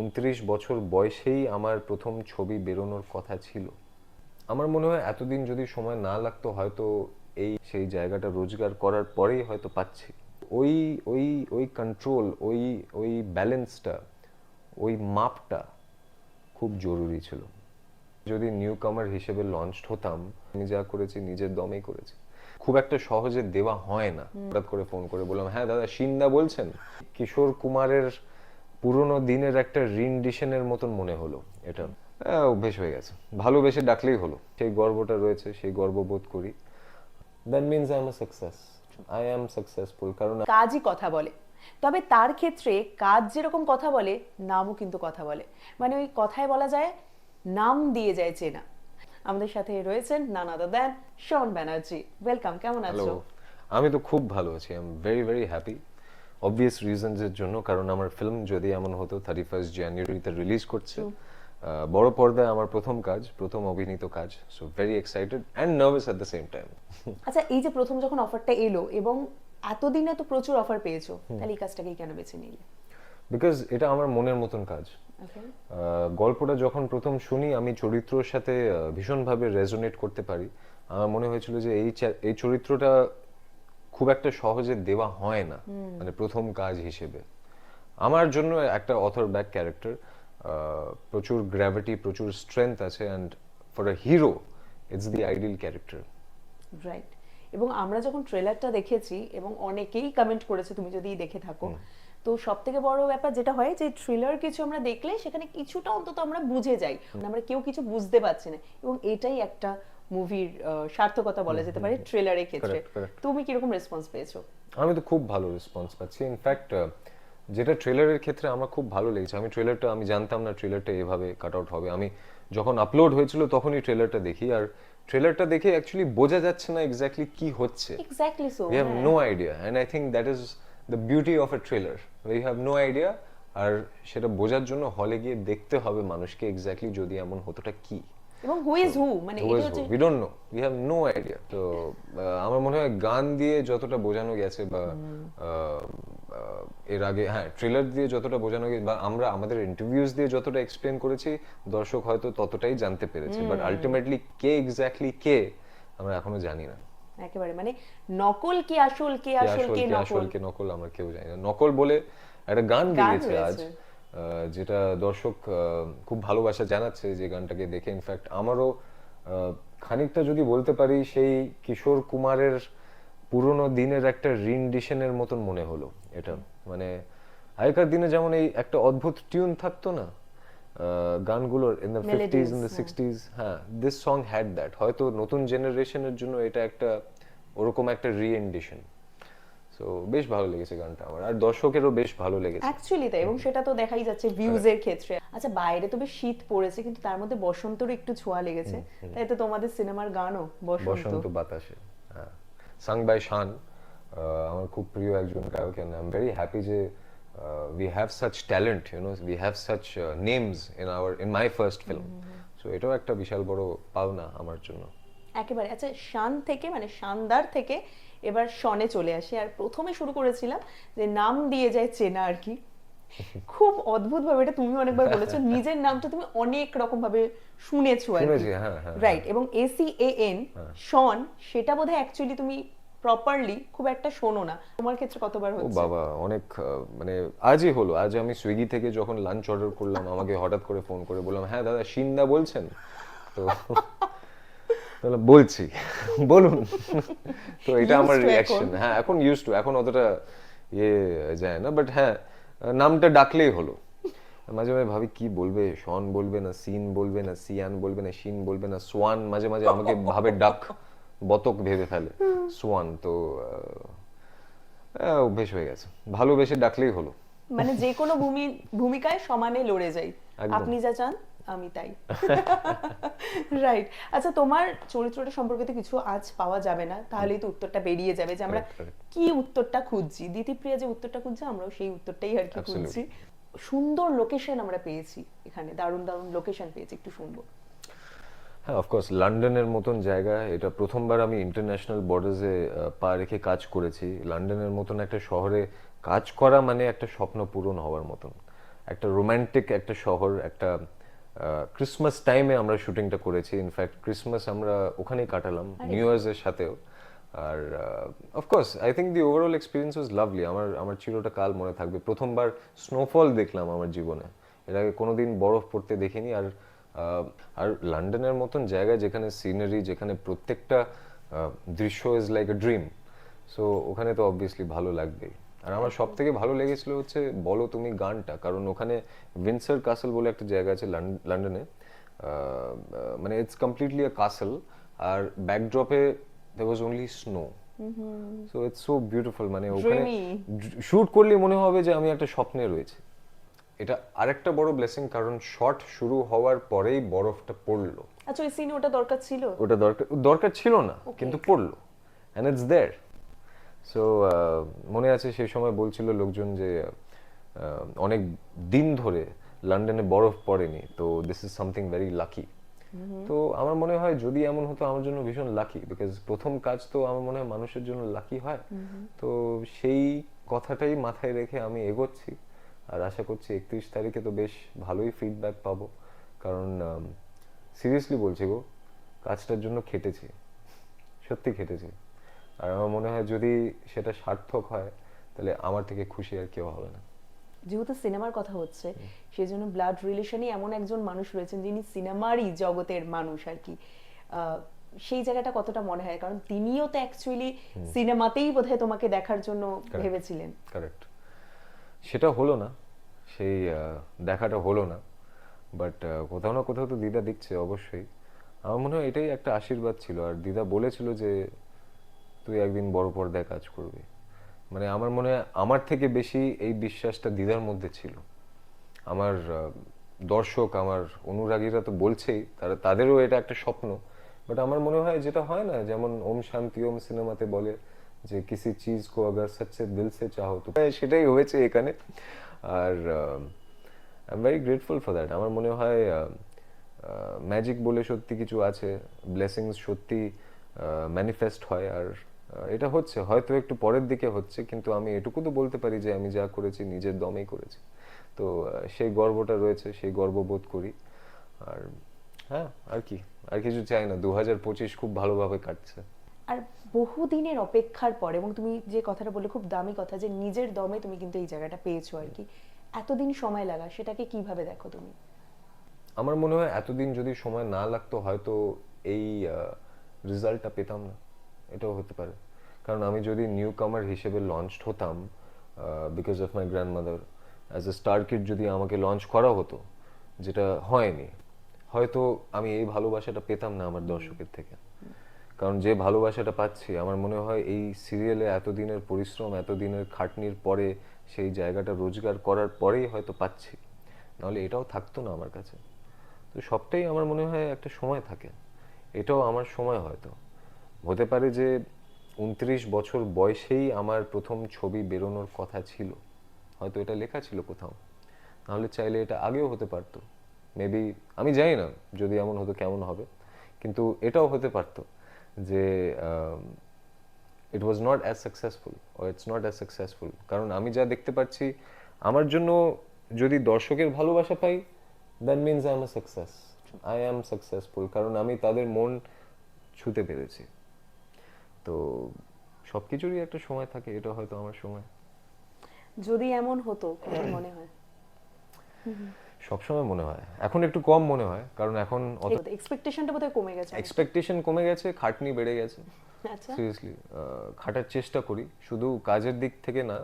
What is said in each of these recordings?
উনত্রিশ বছর বয়সেই আমার প্রথম ছবি বেরোনোর কথা ছিল। আমার মনে হয় এতদিন যদি সময় না লাগতো হয়তো এই সেই জায়গাটা রোজগার করার পরেই হয়তো পাচ্ছি। ওই ওই ওই কন্ট্রোল ওই ওই ব্যালেন্সটা ওই মাপটা খুব জরুরি ছিল। যদি নিউ কামার হিসেবে লঞ্চড হতাম আমি যা করেছি নিজের দমেই করেছি। খুব একটা সহজে দেওয়া হয় না। হঠাৎ করে ফোন করে বললাম হ্যাঁ দাদা সিন্দা বলছেন? কিশোর কুমারের পুরোনো দিনের একটা রিনডিশনের মতন মনে হলো। এটা অভ্যেস হয়ে গেছে। ভালোবেসে ডাকলেই হলো। সেই গর্বটা রয়েছে সেই গর্ববোধ করি। That means I am success I am successful কারণ কাজই কথা বলে। তবে তার ক্ষেত্রে কাজ যেরকম কথা বলে নামও কিন্তু কথা বলে। মানে ওই কথায় বলা যায় নাম দিয়ে যায় চেনা। আমাদের সাথে রয়েছেন নানা দেন শন ব্যানার্জি ওয়েলকাম কেমন আছো? আমি তো খুব ভালো আছি। I am very very happy obvious reasons এর জন্য কারণ আমার ফিল্ম যদি এমন হতো থার্টি ফার্স্ট জানুয়ারিতে রিলিজ করছে বড় পর্দায় আমার প্রথম কাজ প্রথম অভিনীত কাজ। So very excited and nervous at the same time আচ্ছা এই যে প্রথম যখন অফারটা এলো এবং এতদিনে তো প্রচুর অফার পেয়েছ তাহলে এই কাজটাকেই কেন বেছে নিলে? বিকজ এটা আমার মনের মতন কাজ। গল্পটা যখন প্রথম শুনি আমি চরিত্রর সাথে ভীষণভাবে রেজোনেট করতে পারি। আমার মনে হয়েছিল যে এই এই চরিত্রটা খুব একটা সহজে দেওয়া হয় না মানে প্রথম কাজ হিসেবে। আমার জন্য একটা অথর ব্যাক ক্যারেক্টার প্রচুর গ্র্যাভিটি প্রচুর স্ট্রেংথ আছে and for a hero it's the ideal character right এবং আমরা যখন ট্রেলারটা দেখেছি এবং অনেকেই কমেন্ট করেছে তুমি যদি দেখে থাকো তো সব থেকে বড় ব্যাপার যেটা হয় যে থ্রিলার কিছু আমরা দেখলে সেখানে কিছুটা অন্তত আমরা বুঝে যাই। আমরা কেউ কিছু বুঝতে পারছি না। এবং এটাই একটা মুভির সার্থকতা বলা যেতে পারে ট্রেলারের ক্ষেত্রে. তুমি কীরকম রেসপন্স পেয়েছ? আমি তো খুব ভালো রেসপন্স পাচ্ছি। ইনফ্যাক্ট যেটা ট্রেলারের ক্ষেত্রে আমার খুব ভালো লেগেছে আমি ট্রেলারটা আমি জানতাম না ট্রেলারটা এভাবে কাট আউট হবে। আমি যখন আপলোড হয়েছিল তখনই ট্রেলারটা দেখি আর ট্রেলারটা দেখে অ্যাকচুয়ালি বোঝা যাচ্ছে না এক্স্যাক্টলি কি হচ্ছে। Exactly so we have no idea and I think that is the beauty of a trailer we have no idea আর সেটা বোঝার জন্য হলে গিয়ে দেখতে হবে মানুষকে এক্স্যাক্টলি যদি এমন হতোটা কি। এবং হু ইজ হু মানে এটা হচ্ছে? We don't know. We have no idea. তো আমার মনে হয় গান দিয়ে যতটা বোঝানো গেছে বা আহ, আহ, এর আগে হ্যাঁ ট্রেলার দিয়ে যতটা বোঝানো গেছে বা আমরা আমাদের ইন্টারভিউজ দিয়ে যতটা এক্সপ্লেন করেছি দর্শক হয়তো ততটাই জানতে পেরেছে। বাট আলটিমেটলি কে এক্স্যাক্টলি কে আমরা এখনও জানি না। একেবারে মানে নকল কি আসল কে আসল কে নকল? আসল কে নকল আমরা কেউ জানি না। নকল বলে একটা গান বেরিয়েছে আজ। যেটা দর্শক খুব ভালোবাসা জানাচ্ছে যে গানটাকে দেখে। ইনফ্যাক্ট আমারও খানিকটা যদি বলতে পারি সেই কিশোর কুমারের পুরোনো দিনের একটা রিনডিশনের মতন মনে হলো এটা। মানে আগেকার দিনে যেমন এই একটা অদ্ভুত টিউন থাকতো না আহ, গানগুলোর in the fifties in the. Sixties হ্যাঁ। দিস সং হ্যাড দ্যাট হয়তো নতুন জেনারেশনের জন্য এটা একটা ওরকম একটা রিএন্ডিশন সো বেশ ভালো লেগেছে গানটা আমার। আর দর্শকেরও বেশ ভালো লেগেছে। অ্যাকচুয়ালি তাই এবং সেটা তো দেখাই যাচ্ছে ভিউজ এর ক্ষেত্রে। আচ্ছা বাইরে তো বেশ শীত পড়েছে কিন্তু তার মধ্যে বসন্তেরও একটু ছোঁয়া লেগেছে। তাই তো তোমাদের সিনেমার গানও বসন্ত। বাতাসে সাং বাই শান আমার খুব প্রিয় একজন গায়ক and I am very happy যে we have such talent you know we have such names in our in my first film so এটাও একটা বিশাল বড় পাওনা আমার জন্য। একেবারে আচ্ছা শান থেকে মানে শানদার থেকে এবার শনে চলে আসি। আর প্রথমে শুরু করেছিলাম যে নাম দিয়ে যায় চেনা আর কি। খুব অদ্ভুত ভাবে এটা তুমি অনেকবার বলেছ নিজের নামটা তুমি অনেক রকম ভাবে শুনেছো আর শুনেছি, হ্যাঁ, হ্যাঁ, রাইট এবং এসি এ এন শন সেটা বোধহয় অ্যাকচুয়ালি তুমি প্রপারলি খুব একটা শোনো না। তোমার ক্ষেত্রে কতবার হচ্ছে? বাবা অনেক মানে আজই হলো আজ আমি সুইগি থেকে যখন লাঞ্চ অর্ডার করলাম আমাকে হঠাৎ করে ফোন করে বললাম হ্যাঁ দাদা সিন্দা বলছেন? তো বললাম, বলছি বলুন। তো এটা আমার রিয়াকশন হ্যাঁ এখন ইউজ টু এখন অতটা ইয়ে যায় না বাট হ্যাঁ নামটা ডাকলেই হলো। মাঝে মাঝে ভাবি কি বলবে? শন বলবে না সিন বলবে না সিয়ান বলবে না শিন বলবে না সোয়ান মাঝে মাঝে আমাকে ভাবে ডাক বতক ভেবে ফেলে। সোয়ান তো অভ্যেস হয়ে গেছে। ভালোবেসে ডাকলেই হলো। মানে যে কোনো ভূমি ভূমিকায় সমানে লড়ে যাই। আপনি যা চান। আমি তাই। রাইট আচ্ছা তোমার চরিত্রটা সম্পর্কে তো কিছু আজ পাওয়া যাবে না তাহলেই তো উত্তরটা বেরিয়ে যাবে যে আমরা. কি উত্তরটা খুঁজছি। দিতিপ্রিয়া যে উত্তরটা খুঁজছে আমরাও সেই উত্তরটাই আর কি খুঁজছি। সুন্দর লোকেশন আমরা পেয়েছি এখানে দারুণ দারুণ লোকেশন পেয়েছি একটু শুনব। হ্যাঁ অফকোর্স লন্ডনের মতন জায়গা এটা প্রথমবার আমি ইন্টারন্যাশনাল বর্ডার্সে পা রেখে কাজ করেছি। লন্ডনের মতন একটা শহরে কাজ করা মানে একটা স্বপ্ন পূরণ হওয়ার মতন। একটা রোমান্টিক একটা শহর একটা ক্রিসমাস টাইমে আমরা শুটিংটা করেছি। ইনফ্যাক্ট ক্রিসমাস আমরা ওখানেই কাটালাম নিউ ইয়ার্সের সাথেও। আর of course I think the overall experience was lovely আমার আমার চিরটা কাল মনে থাকবে। প্রথমবার স্নোফল দেখলাম আমার জীবনে। এর আগে কোনোদিন বরফ পড়তে দেখিনি। আর আর লন্ডনের মতন জায়গায় যেখানে সিনারি যেখানে প্রত্যেকটা দৃশ্য is like a dream so ওখানে তো অবভিয়াসলি ভালো লাগবেই। আর আমার সব থেকে ভালো লেগেছিল হচ্ছে বলো তুমি গানটা। কারণ ওখানে উইন্সার কাসল বলে একটা জায়গা আছে লন্ডনে মানে ইটস কমপ্লিটলি আ কাসল আর ব্যাকড্রপে they was only snow so it's so beautiful মানে ওখানে. শুট করলে মনে হবে যে আমি একটা স্বপ্নে রয়েছে। এটা আরেকটা বড় ব্লেসিং কারণ শট শুরু হওয়ার পরেই বরফটা পড়ল। আচ্ছা ওই সিনে ওটা দরকার ছিল? ওটা দরকার দরকার ছিল না কিন্তু পড়ল। অ্যান্ড ইটস দেয়ার সো মনে আছে সেই সময় বলছিল লোকজন যে অনেক দিন ধরে লন্ডনে বরফ পড়েনি তো this is something very lucky তো আমার মনে হয় যদি এমন হতো আমার জন্য ভীষণ লাকি বিকজ প্রথম কাজ তো আমার মনে হয় মানুষের জন্য লাকি হয়। তো সেই কথাটাই মাথায় রেখে আমি এগোচ্ছি আর আশা করছি একত্রিশ তারিখে তো বেশ ভালোই ফিডব্যাক পাবো। কারণ সিরিয়াসলি বলছি গো কাজটার জন্য খেটেছি সত্যি খেটেছি। আর আমার মনে হয় যদি সেটা সার্থক হয় তাহলে আমার থেকে খুশি আর কেউ হবে না। যেহেতু সিনেমার কথা হচ্ছে সেই জন্য ব্লাড রিলেশনই এমন একজন মানুষ রয়েছেন যিনি সিনেমারই জগতের মানুষ আর কি। সেই জায়গাটা কতটা মনে হয়? কারণ তিনিও তো অ্যাকচুয়ালি সিনেমাতেই বোধহয় তোমাকে দেখার জন্য ভেবেছিলেন। কারেক্ট সেটা হলো না। সেই দেখাটা হলো না। বাট কোথাও না কোথাও তো দিদা দিচ্ছে অবশ্যই। আমার মনে হয় এটাই একটা আশীর্বাদ ছিল। আর দিদা বলেছিল যে তুই একদিন বড় পর্দায় কাজ করবি। মানে আমার মনে হয় আমার থেকে বেশি এই বিশ্বাসটা দিদার মধ্যে ছিল। আমার দর্শক, আমার অনুরাগীরা তো বলছেই, তারা, তাদেরও এটা একটা স্বপ্ন। বাট আমার মনে হয় যেটা হয় না, যেমন ওম শান্তি ওম সিনেমাতে বলে যে, কিসি চিজ কো আগার সচ্চে দিল সে চাহো তো। সেটাই হয়েছে এখানে। আর I am very grateful for that আমার মনে হয় ম্যাজিক বলে সত্যি কিছু আছে ব্লেসিংস সত্যি ম্যানিফেস্ট হয়। আর এটা হচ্ছে হয়তো একটু পরের দিকে হচ্ছে কিন্তু আমি এটুকু তো বলতে পারি যে আমি যা করেছি নিজের দমেই করেছি। তো সেই গর্বটা রয়েছে সেই গর্ববোধ করি। আর হ্যাঁ আর কি আর কিছু চাই না দু হাজার পঁচিশ খুব ভালোভাবে কাটছে। আর বহুদিনের অপেক্ষার পর এবং তুমি যে কথাটা বললে খুব দামি কথা যে নিজের দমে তুমি কিন্তু এই জায়গাটা পেয়েছ আর কি। এতদিন সময় লাগা সেটাকে কীভাবে দেখো তুমি? আমার মনে হয় এতদিন যদি সময় না লাগতো হয়তো এই রেজাল্টটা পেতাম না। এটাও হতে পারে। কারণ আমি যদি নিউ কামার হিসেবে লঞ্চড হতাম because of my grandmother as a star kid যদি আমাকে লঞ্চ করা হতো, যেটা হয়নি, হয়তো আমি এই ভালোবাসাটা পেতাম না আমার দর্শকের থেকে। কারণ যে ভালোবাসাটা পাচ্ছি, আমার মনে হয় এই সিরিয়ালে এতদিনের পরিশ্রম, এতদিনের খাটনির পরে সেই জায়গাটা রোজগার করার পরেই হয়তো পাচ্ছি। নাহলে এটাও থাকতো না আমার কাছে। তো সবটাই আমার মনে হয় একটা সময় থাকে। এটাও আমার সময় হয়তো। হতে পারে যে উনত্রিশ বছর বয়সেই আমার প্রথম ছবি বেরোনোর কথা ছিল। হয়তো এটা লেখা ছিল কোথাও। নাহলে চাইলে এটা আগেও হতে পারতো। মেবি আমি জানি না যদি এমন হতো কেমন হবে। কিন্তু এটাও হতে পারতো যে it was not as successful O it's not as successful কারণ আমি যা দেখতে পাচ্ছি আমার জন্য যদি দর্শকের ভালোবাসা পাই that means I am a success I am successful কারণ আমি তাদের মন ছুতে পেরেছি। তো সব কিছুরই একটা সময় থাকে এটা হয়তো আমার সময়। যদি এমন হতো মনে হয়? সবসময় মনে হয়। এখন একটু কম মনে হয় কারণ এখন অত এক্সপেকটেশনটা বোধহয় কমে গেছে। এক্সপেকটেশন কমে গেছে খাটনি বেড়ে গেছে। আচ্ছা। সিরিয়াসলি খাটার চেষ্টা করি। শুধু কাজের দিক থেকে না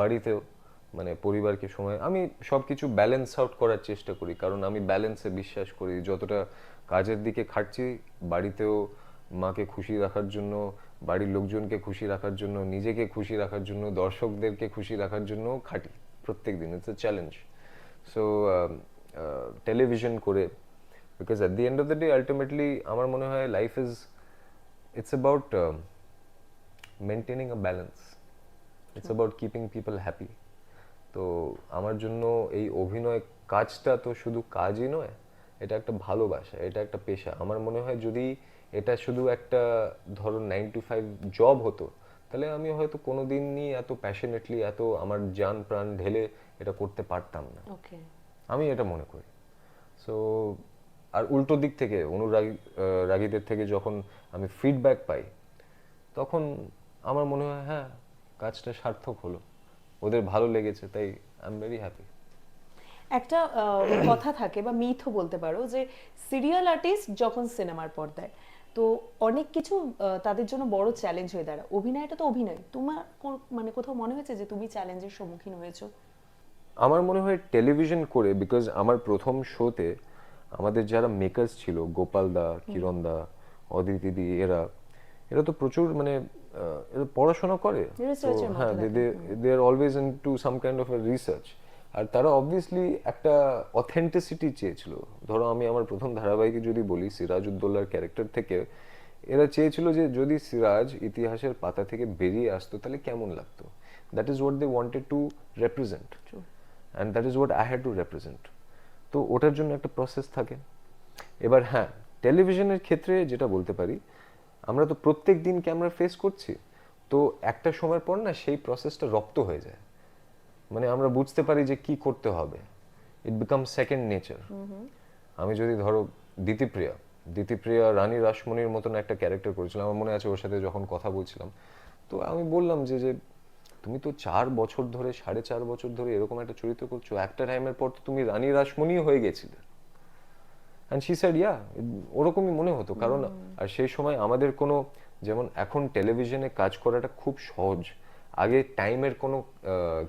বাড়িতেও মানে পরিবারকে সময় আমি সব কিছু ব্যালেন্স আউট করার চেষ্টা করি। কারণ আমি ব্যালেন্সে বিশ্বাস করি যতটা কাজের দিকে খাটছি বাড়িতেও মাকে খুশি রাখার জন্য বাড়ির লোকজনকে খুশি রাখার জন্য নিজেকে খুশি রাখার জন্য দর্শকদেরকে খুশি রাখার জন্য খাটি প্রত্যেক দিন। It's a challenge so television করে because at the end of the day ultimately আমার মনে হয় life is it's about um, maintaining balance it's it's keeping people happy তো আমার জন্য এই অভিনয় কাজটা তো শুধু কাজই নয় এটা একটা ভালোবাসা এটা একটা পেশা। আমার মনে হয় যদি এটা শুধু একটা ধরো নাইন টু ফাইভ জব হতো তাহলে আমি হয়তো কোনোদিনই এত প্যাশনেটলি এত আমার জান প্রাণ ঢেলে এটা করতে পারতাম না। আমি এটা মনে করি। সো আর উল্টো দিক থেকে অনুরাগী রাগীদের থেকে যখন আমি ফিডব্যাক পাই তখন আমার মনে হয় হ্যাঁ কাজটা সার্থক হলো। ওদের ভালো লেগেছে তাই আই এম ভেরি হ্যাপি একটা কথা থাকে বা মিথও বলতে পারো যে সিরিয়াল আর্টিস্ট যখন সিনেমার পর্দায় তো অনেক কিছু তাদের জন্য বড় চ্যালেঞ্জ হয়ে দাঁড়ায়। অভিনয়টা তো অভিনয়। তোমার মানে কোথাও মনে হয়েছে যে তুমি চ্যালেঞ্জের সম্মুখীন হয়েছো? আমার মনে হয় টেলিভিশন করে বিকজ আমার প্রথম শোতে আমাদের যারা মেকার্স ছিল গোপাল দা কিরণ দা অদিতি দি এরা এরা তো প্রচুর মানে এরা পড়াশোনা করে। হ্যাঁ they are always into some kind of research আর তারা অবভিয়াসলি একটা অথেন্টিসিটি চেয়েছিল। ধরো আমি আমার প্রথম ধারাবাহিকে যদি বলি সিরাজ সিরাজউদ্দৌলার ক্যারেক্টার থেকে এরা চেয়েছিল যে যদি সিরাজ ইতিহাসের পাতা থেকে বেরিয়ে আসতো তাহলে কেমন লাগতো? That is what they wanted to represent and that is what I had to represent তো ওটার জন্য একটা প্রসেস থাকে। এবার হ্যাঁ টেলিভিশনের ক্ষেত্রে যেটা বলতে পারি আমরা তো প্রত্যেক দিন ক্যামেরা ফেস করছি তো একটা সময়ের পর না সেই প্রসেসটা রপ্ত হয়ে যায়। মানে আমরা বুঝতে পারি যে কি করতে হবে। ইট বিকাম সেকেন্ড নেচার আমি যদি ধরো দিতিপ্রিয়া দিতিপ্রিয়া রানী রাসমণির মতন একটা ক্যারেক্টার করেছিলাম আমার মনে আছে ওর সাথে যখন কথা বলছিলাম তো আমি বললাম যে যে তুমি তো চার বছর ধরে সাড়ে চার বছর ধরে এরকম একটা চরিত্র করছ একটা টাইমের পর তো তুমি রানী রাসমণি হয়ে গেছিলে। অ্যান্ড শি স্যাড ইয়া ওরকমই মনে হতো। কারণ আর সেই সময় আমাদের কোনো যেমন এখন টেলিভিশনে কাজ করাটা খুব সহজ। আগে টাইমের কোনো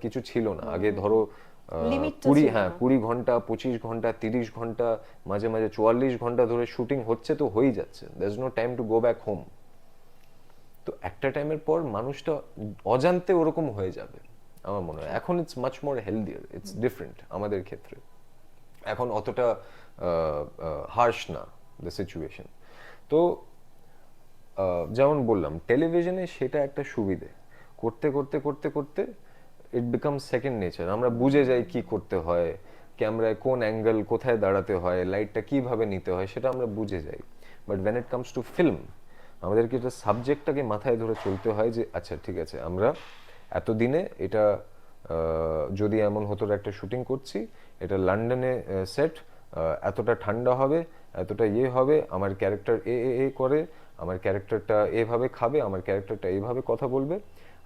কিছু ছিল না। আগে ধরো আহ, কুড়ি হ্যাঁ কুড়ি ঘণ্টা পঁচিশ ঘণ্টা তিরিশ ঘণ্টা মাঝে মাঝে চুয়াল্লিশ ঘণ্টা ধরে শুটিং হচ্ছে তো হয়েই যাচ্ছে। There is no time to go back home তো একটা টাইমের পর মানুষটা অজান্তে ওরকম হয়ে যাবে আমার মনে হয়। এখন it's much more healthier it's different আমাদের ক্ষেত্রে। এখন অতটা হার্শ না দ্য সিচুয়েশন তো আহ, যেমন বললাম টেলিভিশনে সেটা একটা সুবিধে। করতে করতে করতে করতে ইট বিকাম সেকেন্ড নেচার আমরা বুঝে যাই কি করতে হয়, ক্যামেরায় কোন অ্যাঙ্গেল কোথায় দাঁড়াতে হয় লাইটটা কীভাবে নিতে হয়, সেটা আমরা বুঝে যাই। But when it comes to film আমাদেরকে এটা সাবজেক্টটাকে মাথায় ধরে চলতে হয় যে আচ্ছা ঠিক আছে, আমরা এতদিনে এটা যদি এমন হতো একটা শুটিং করছি, এটা লন্ডনে সেট এতটা ঠান্ডা হবে, এতটা ইয়ে হবে, আমার ক্যারেক্টার এ এ এ করে, আমার ক্যারেক্টারটা এভাবে খাবে, আমার ক্যারেক্টারটা এইভাবে কথা বলবে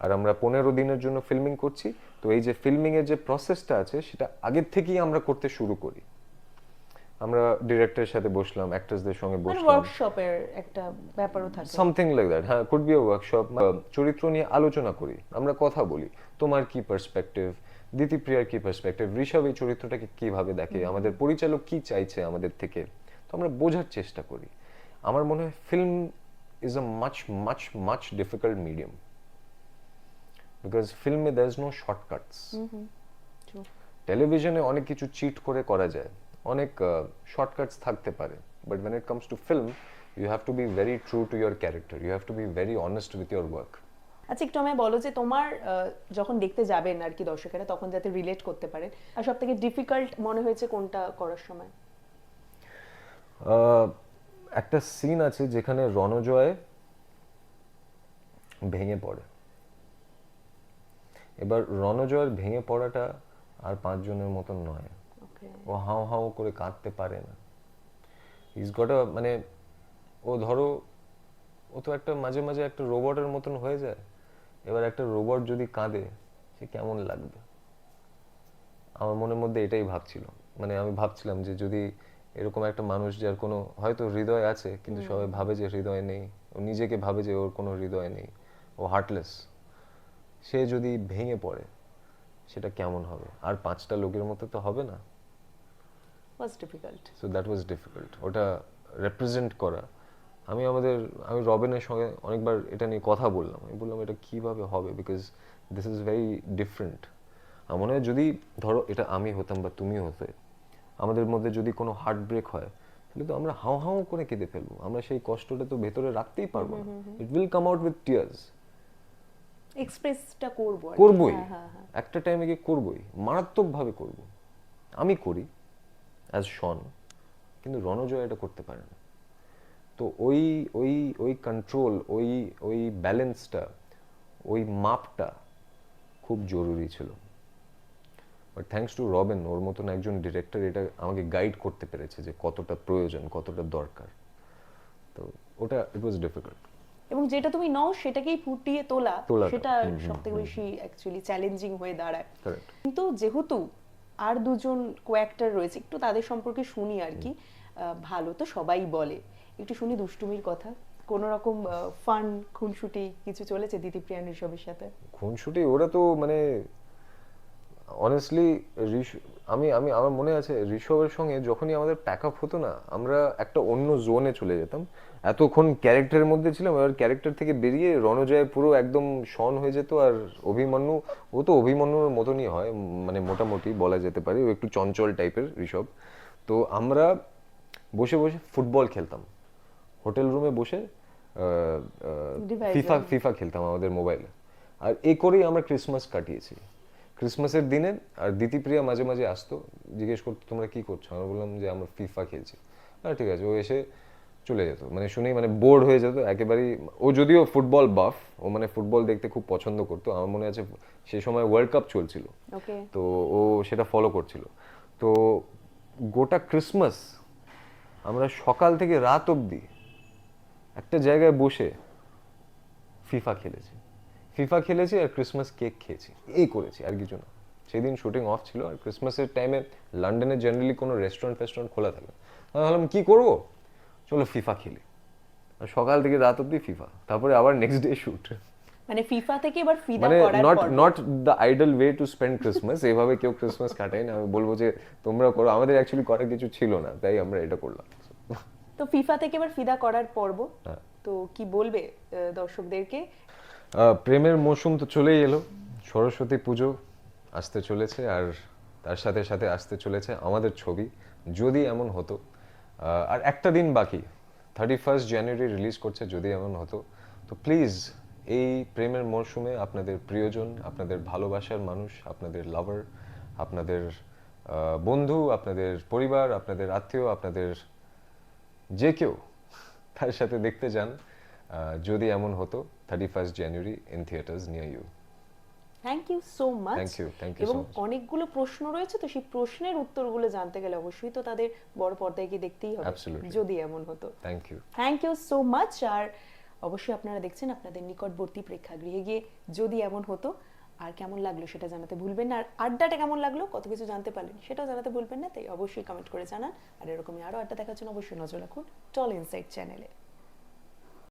আর আমরা পনেরো দিনের জন্য ফিল্মিং করছি। তো এই যে ফিল্মিং এর যে প্রসেসটা আছে সেটা আগের থেকেই আমরা করতে শুরু করি। আমরা ডিরেক্টরের সাথে বসলাম অ্যাক্টরসদের সঙ্গে মানে বসলাম। ওয়ার্কশপের একটা ব্যাপারও থাকে। সামথিং লাইক দ্যাট হ্যাঁ কুড বি ওয়ার্কশপ চরিত্র নিয়ে আলোচনা করি আমরা কথা বলি। তোমার কি পার্সপেক্টিভ দিতিপ্রিয়ার কি পার্সপেক্টিভ ঋষভ এই চরিত্রটাকে কীভাবে দেখে? আমাদের পরিচালক কি চাইছে আমাদের থেকে? তো আমরা বোঝার চেষ্টা করি। আমার মনে হয় film is a much much much difficult medium because ফিল্মে দ্যার ইজ নো শর্টকাটস. টেলিভিশনে অনেক কিছু চিট করে করা যায়। অনেক শর্টকাটস থাকতে পারে। But when it comes to film you have to be very true to your character. You have to be very honest with your work. আচ্ছা একটু আমায় বলো যে তোমার যখন দেখতে যাবেন আর কি দর্শকেরা তখন যাতে রিলেট করতে পারেন। আর সব থেকে ডিফিকাল্ট মনে হয়েছে কোনটা করার সময়? একটা সিন আছে যেখানে রণজয় ভেঙে পড়ে। এবার রণজয়ের ভেঙে পড়াটা আর পাঁচজনের মতন নয়। ও হাও হাও করে কাঁদতে পারে না। ইজ গট মানে ও ধরো ও তো একটা মাঝে মাঝে একটা রোবটের মতন হয়ে যায়। এবার একটা রোবট যদি কাঁদে সে কেমন লাগবে? আমার মনের মধ্যে এটাই ভাবছিল। মানে আমি ভাবছিলাম যে যদি এরকম একটা মানুষ যার কোনো হয়তো হৃদয় আছে কিন্তু সবাই ভাবে যে হৃদয় নেই। ও নিজেকে ভাবে যে ওর কোনো হৃদয় নেই। ও হার্টলেস সে যদি ভেঙে পড়ে সেটা কেমন হবে? আর পাঁচটা লোকের মতো তো হবে না। Was difficult so that was difficult ওটা রেপ্রেজেন্ট করা। আমি আমাদের আমি রবিনের সঙ্গে অনেকবার এটা নিয়ে কথা বললাম। আমি বললাম এটা কীভাবে হবে? Because this is very different আমার মনে হয় যদি ধরো এটা আমি হতাম বা তুমি হতে আমাদের মধ্যে যদি কোনো হার্ট ব্রেক হয় তাহলে তো আমরা হাও হাও করে কেঁদে ফেলব। আমরা সেই কষ্টটা তো ভেতরে রাখতেই পারব না। It will come out with tears এক্সপ্রেসটা করব। করবই। হ্যাঁ, হ্যাঁ, হ্যাঁ। একটা টাইমে গিয়ে করবই। মারাত্মকভাবে করব। আমি করি অ্যাজ শন কিন্তু রণজয় এটা করতে পারে না। তো ওই ওই ওই কন্ট্রোল ওই ওই ব্যালেন্সটা ওই মাপটা খুব জরুরি ছিল। বাট থ্যাঙ্কস টু রবেন ওর মতন একজন ডিরেক্টর এটা আমাকে গাইড করতে পেরেছে যে কতটা প্রয়োজন কতটা দরকার। তো ওটা ইট ওয়াজ ডিফিকাল্ট এবং যেটা তুমি নাও সেটাকেই ফুটিয়ে তোলা সেটা হুম, হুম, সব থেকে বেশি অ্যাকচুয়ালি চ্যালেঞ্জিং হয়ে দাঁড়ায়। কিন্তু যেহেতু আর দুজন কোয়াক্টার রয়েছে একটু তাদের সম্পর্কে শুনি আর কি ভালো তো সবাই বলে। একটু শুনি দুষ্টুমির কথা। কোন রকম ফান খুনসুটি কিছু চলেছে দিদি প্রিয়ান ঋষভের সাথে? খুনসুটি ওরা তো মানে অনেস্টলি আমি আমি আমার মনে আছে ঋষভের সঙ্গে যখনই আমাদের প্যাক আপ হতো না আমরা একটা অন্য জোনে চলে যেতাম। এতক্ষণ ক্যারেক্টারের মধ্যে ছিলাম এবার ক্যারেক্টার থেকে বেরিয়ে রণজয় পুরো একদম শন হয়ে যেত আর অভিমন্যু ও তো অভিমন্যুর মতনই হয় মানে মোটামুটি বলা যেতে পারে ও একটু চঞ্চল টাইপের ঋষভ। তো আমরা বসে বসে ফুটবল খেলতাম। হোটেল রুমে বসে ফিফা ফিফা খেলতাম আমাদের মোবাইলে। আর এ করেই আমরা ক্রিসমাস কাটিয়েছি। ক্রিসমাসের দিনে আর দিতিপ্রিয়া মাঝে মাঝে আসতো জিজ্ঞেস করতো তোমরা কি করছ? আমরা বললাম যে আমরা ফিফা খেলছি। হ্যাঁ ঠিক আছে। ও এসে চলে যেত। মানে শুনেই মানে বোর্ড হয়ে যেত একেবারেই ও যদিও ফুটবল বাফ ও মানে ফুটবল দেখতে খুব পছন্দ করতো আমার মনে আছে সে সময় ওয়ার্ল্ড কাপ চলছিল। ওকে তো ও সেটা ফলো করছিল। তো গোটা ক্রিসমাস আমরা সকাল থেকে রাত অবধি একটা জায়গায় বসে ফিফা খেলেছি। ফিফা খেলেছি আর ক্রিসমাস কেক খেয়েছি। এই করেছি আর কিছু না। সেদিন শুটিং অফ ছিল আর ক্রিসমাসের টাইমে লন্ডনে জেনারেলি কোনো রেস্টুরেন্ট ফেস্টুরেন্ট খোলা থাকে না। আমি ভাবলাম কি করব? চলো ফিফা খেলি। সকাল থেকে রাত অবধি ফিফা তারপরে আবার নেক্সট ডে শুট মানে ফিফা থেকে এবার ফিদা মানে not not the ideal way to spend Christmas এভাবে কেউ ক্রিসমাস কাটায় না। আমি বলব যে তোমরা করো। আমাদের অ্যাকচুয়ালি করার কিছু ছিল না তাই আমরা এটা করলাম। তো ফিফা থেকে এবার ফিদা করার পর্ব। হ্যাঁ। তো কি বলবে দর্শকদেরকে? প্রেমের মৌসুম তো চলেই এলো। সরস্বতী পুজো আসতে চলেছে আর তার সাথে সাথে আসতে চলেছে আমাদের ছবি। যদি এমন হতো আর একটা দিন বাকি। থার্টি ফার্স্ট জানুয়ারি রিলিজ করছে যদি এমন হতো। তো প্লিজ এই প্রেমের মরশুমে আপনাদের প্রিয়জন, আপনাদের ভালোবাসার মানুষ, আপনাদের লাভার আপনাদের বন্ধু, আপনাদের পরিবার, আপনাদের আত্মীয়, আপনাদের যে কেউ, তার সাথে দেখতে যান। যদি এমন হতো thirty first January in theatres near you thank you so much Thank you, thank you so এবং অনেকগুলো প্রশ্ন রয়েছে তো সেই প্রশ্নের উত্তরগুলো জানতে গেলে অবশ্যই তো তাদের বড় পর্দায় গিয়ে দেখতেই হবে। যদি এমন হতো। Thank you thank you so much আর অবশ্যই আপনারা দেখছেন আপনাদের নিকটবর্তী প্রেক্ষাগৃহে গিয়ে যদি এমন হতো আর কেমন লাগল সেটা জানাতে ভুলবেন না। আর আড্ডাটা কেমন লাগল কত কিছু জানতে পারলেন সেটাও জানাতে ভুলবেন না তাই অবশ্যই কমেন্ট করে জানান। আর এরকমই আরও আড্ডা দেখার জন্য অবশ্যই নজর রাখুন টল ইনসাইট চ্যানেলে।